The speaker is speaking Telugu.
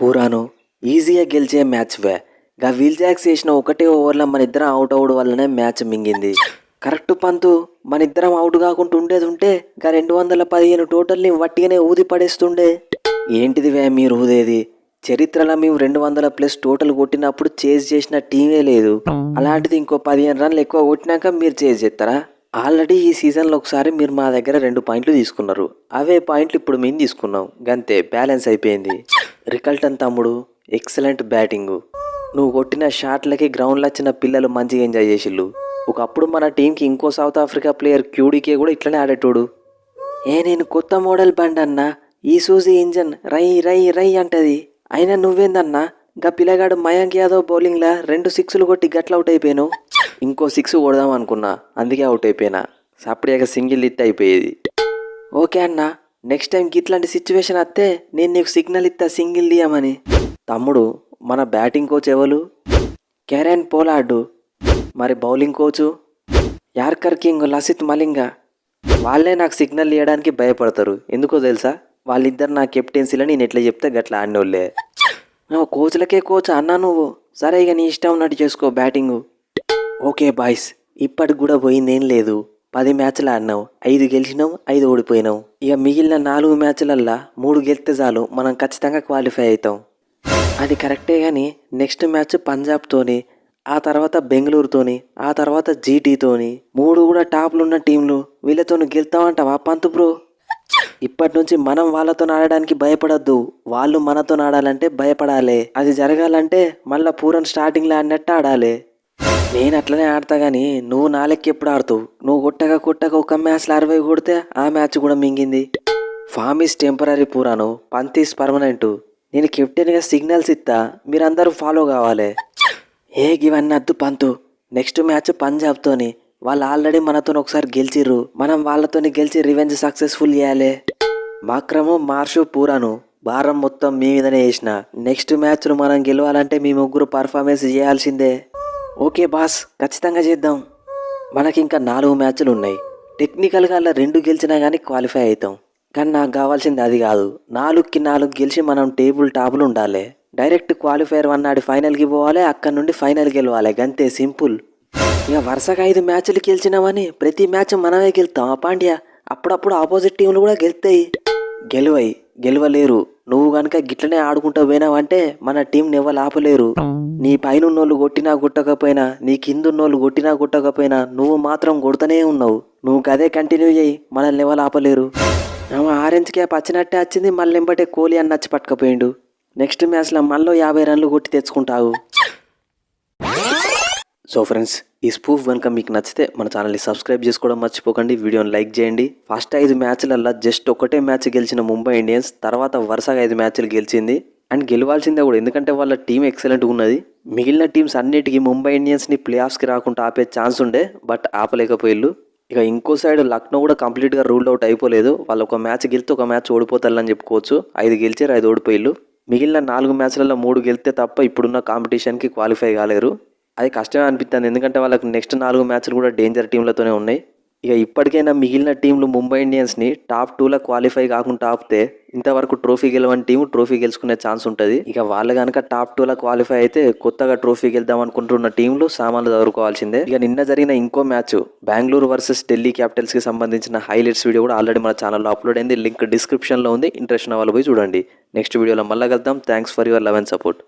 పూరాను ఈజీగా గెలిచే మ్యాచ్ వే. గా వీల్ జాక్స్ చేసిన ఒకటే ఓవర్లో మన ఇద్దరం అవుట్ అవడు వల్లనే మ్యాచ్ మింగింది. కరెక్ట్ పంతు మన ఇద్దరం అవుట్ కాకుండా ఉండేది ఉంటే గా రెండు వందల పదిహేను టోటల్ని వట్టిగానే ఊది పడేస్తుండే. ఏంటిది వే మీరు ఊదేది? చరిత్రలో మేము రెండు వందల ప్లస్ టోటల్ కొట్టినప్పుడు చేజ్ చేసిన టీమే లేదు. అలాంటిది ఇంకో పదిహేను రన్లు ఎక్కువ కొట్టినాక మీరు చేజ్ చేస్తారా? ఆల్రెడీ ఈ సీజన్లో ఒకసారి మీరు మా దగ్గర రెండు పాయింట్లు తీసుకున్నారు. అవే పాయింట్లు ఇప్పుడు మేము తీసుకున్నాం. గంతే బ్యాలెన్స్ అయిపోయింది. రికల్టన్ తమ్ముడు ఎక్సలెంట్ బ్యాటింగు. నువ్వు కొట్టిన షాట్లకి గ్రౌండ్లో వచ్చిన పిల్లలు మంచిగా ఎంజాయ్ చేసిళ్ళు. ఒకప్పుడు మన టీంకి ఇంకో సౌత్ ఆఫ్రికా ప్లేయర్ క్యూడీకే కూడా ఇట్లనే ఆడేటోడు. ఏ నేను కొత్త మోడల్ బండి అన్నా ఈ సూజీ ఇంజన్ రై రై రై అంటది. అయినా నువ్వేందన్నా? గా పిల్లగాడు మయాంక్ యాదవ్ బౌలింగ్లా రెండు సిక్స్లు కొట్టి గట్ల అవుట్ అయిపోయాను. ఇంకో సిక్స్ కొడదాం అనుకున్నా అందుకే అవుట్ అయిపోయినా. సపరేగా సింగిల్ హిట్ అయిపోయేది. ఓకే అన్నా. నెక్స్ట్ టైంకి ఇట్లాంటి సిచ్యువేషన్ వస్తే నేను నీకు సిగ్నల్ ఇస్తా సింగిల్ తీయమని తమ్ముడు మన బ్యాటింగ్ కోచ్ ఎవరు? కెరెన్ పోలార్డు మరి bowling coach yorker king Lasith Malinga వాళ్ళే నాకు సిగ్నల్ ఇవ్వడానికి భయపడతారు. ఎందుకో తెలుసా? వాళ్ళిద్దరు నా కెప్టెన్సీలో నేను ఎట్లా చెప్తే గట్లా ఆడినోళ్ళే. నువ్వు కోచ్లకే కోచ్ అన్నా నువ్వు. సరే ఇక నీ ఇష్టం ఉన్నట్టు చేసుకో బ్యాటింగు ఓకే బాయ్స్ ఇప్పటికి కూడా పోయిందేం లేదు. పది మ్యాచ్లు ఆడినాం ఐదు గెలిచినాం ఐదు ఓడిపోయినాం ఇక మిగిలిన నాలుగు మ్యాచ్లల్లా మూడు గెలిస్తే చాలు మనం ఖచ్చితంగా క్వాలిఫై అవుతాం. అది కరెక్టే కానీ నెక్స్ట్ మ్యాచ్ పంజాబ్తోని ఆ తర్వాత బెంగళూరుతోని ఆ తర్వాత జీటీతోని మూడు కూడా టాప్లు ఉన్న టీంలు వీళ్ళతోని గెలుతామంటావా పంతు బ్రో? ఇప్పటి నుంచి మనం వాళ్ళతో ఆడడానికి భయపడద్దు. వాళ్ళు మనతో ఆడాలంటే భయపడాలి. అది జరగాలంటే మళ్ళా పూరన్ స్టార్టింగ్లో ఆడినట్టు ఆడాలి. నేను అట్లనే ఆడతా కానీ నువ్వు నాలెక్కి ఎప్పుడు ఆడుతావు? నువ్వు కొట్టక కొట్టక ఒక మ్యాచ్లో అరవై కొడితే ఆ మ్యాచ్ కూడా మింగింది. ఫామ్ ఈస్ టెంపరీ పూరాను పంత్ ఈస్ పర్మనెంట్. నేను కెప్టెన్గా సిగ్నల్స్ ఇస్తా. మీరందరూ ఫాలో కావాలి. ఏ ఇవన్నీ అద్దు పంతు. నెక్స్ట్ మ్యాచ్ పంజాబ్తోని. వాళ్ళు ఆల్రెడీ మనతో ఒకసారి గెలిచిర్రు. మనం వాళ్ళతోని గెలిచి రివెంజ్ సక్సెస్ఫుల్ చేయాలి. మాక్రము మార్షు పూరాను భారం మొత్తం మీ మీదనే వేసిన నెక్స్ట్ మ్యాచ్ను మనం గెలవాలంటే మీ ముగ్గురు పర్ఫార్మెన్స్ చేయాల్సిందే. ఓకే బాస్ ఖచ్చితంగా చేద్దాం. మనకి ఇంకా నాలుగు మ్యాచ్లు ఉన్నాయి టెక్నికల్గా అలా రెండు గెలిచినా కానీ క్వాలిఫై అవుతాం కానీ నాకు కావాల్సింది అది కాదు. నాలుగుకి నాలుగు గెలిచి మనం టేబుల్ టాపులు ఉండాలి. డైరెక్ట్ క్వాలిఫైర్ వన్ నాడు ఫైనల్కి పోవాలి అక్కడ నుండి ఫైనల్ గెలవాలి. అంతే సింపుల్. ఇక వరుసగా ఐదు మ్యాచ్లు గెలిచినామని ప్రతి మ్యాచ్ మనమే గెలుతాం ఆ పాండ్య. అప్పుడప్పుడు ఆపోజిట్ టీంలు కూడా గెలుతాయి. గెలువై గెలవలేరు. నువ్వు గనుక గిట్లనే ఆడుకుంటూ పోయినావంటే మన టీంని ఎవరు ఆపలేరు. నీ పైన ఉన్నోళ్ళు కొట్టినా కొట్టకపోయినా నీ కింద ఉన్నోళ్ళు కొట్టినా కొట్టకపోయినా నువ్వు మాత్రం కొడుతూనే ఉన్నావు. నువ్వు గదే కంటిన్యూ చేయి మనల్ని ఎవరు ఆపలేరు. ఆమె ఆరెంజ్ క్యాప్ వచ్చినట్టే వచ్చింది మళ్ళీ ఎంబటే కోహ్లీ అని నచ్చి పట్టుకపోయిండు. నెక్స్ట్ మ్యాచ్లో మళ్ళీ యాభై రన్లు కొట్టి తెచ్చుకుంటావు. సో ఫ్రెండ్స్ ఈ స్పూఫ్ కనుక మీకు నచ్చితే మన ఛానల్ని సబ్స్క్రైబ్ చేసుకోవడం మర్చిపోకండి. వీడియోని లైక్ చేయండి. ఫస్ట్ ఐదు మ్యాచ్లల్లో జస్ట్ ఒకటే మ్యాచ్ గెలిచిన ముంబై ఇండియన్స్ తర్వాత వరుసగా ఐదు మ్యాచ్లు గెలిచింది. అండ్ గెలవాల్సిందే కూడా ఎందుకంటే వాళ్ళ టీం ఎక్సలెంట్గా ఉన్నది. మిగిలిన టీమ్స్ అన్నిటికీ ముంబై ఇండియన్స్ని ప్లే ఆఫ్స్కి రాకుండా ఆపే ఛాన్స్ ఉండే బట్ ఆపలేకపోయిల్లు ఇక ఇంకో సైడ్ లక్నో కూడా కంప్లీట్గా రూల్డ్ అవుట్ అయిపోలేదు. వాళ్ళు ఒక మ్యాచ్ గెలితే ఒక మ్యాచ్ ఓడిపోతారని చెప్పుకోవచ్చు. ఐదు గెలిచారు ఐదు ఓడిపోయిళ్ళు. మిగిలిన నాలుగు మ్యాచ్లలో మూడు గెలితే తప్ప ఇప్పుడున్న కాంపిటీషన్కి క్వాలిఫై కాలేరు. అది కష్టమే అనిపిస్తుంది ఎందుకంటే వాళ్ళకి నెక్స్ట్ నాలుగు మ్యాచ్లు కూడా డేంజర్ టీంలతోనే ఉన్నాయి. ఇక ఇప్పటికైనా మిగిలిన టీంలు ముంబై ఇండియన్స్ని టాప్ టూలో క్వాలిఫై కాకుండా ఆపితే ఇంతవరకు ట్రోఫీ గెలవని టీం ట్రోఫీ గెలుచుకునే ఛాన్స్ ఉంటుంది. ఇక వాళ్ళు కనుక టాప్ టూలో క్వాలిఫై అయితే కొత్తగా ట్రోఫీ గెలుద్దాం అనుకుంటున్న టీంలు సామాన్లు చదువుకోవాల్సిందే. ఇక నిన్న జరిగిన ఇంకో మ్యాచ్ బెంగళూరు వర్సెస్ ఢిల్లీ క్యాపిటల్స్కి సంబంధించిన హైలైట్స్ వీడియో కూడా ఆల్రెడీ మన ఛానల్లో అప్లోడ్ అయింది. లింక్ డిస్క్రిప్షన్లో ఉంది. ఇంట్రెస్ట్ ఉన్న వాళ్ళు పోయి చూడండి. నెక్స్ట్ వీడియోలో మళ్ళీ కలుద్దాం. Thanks for your love and support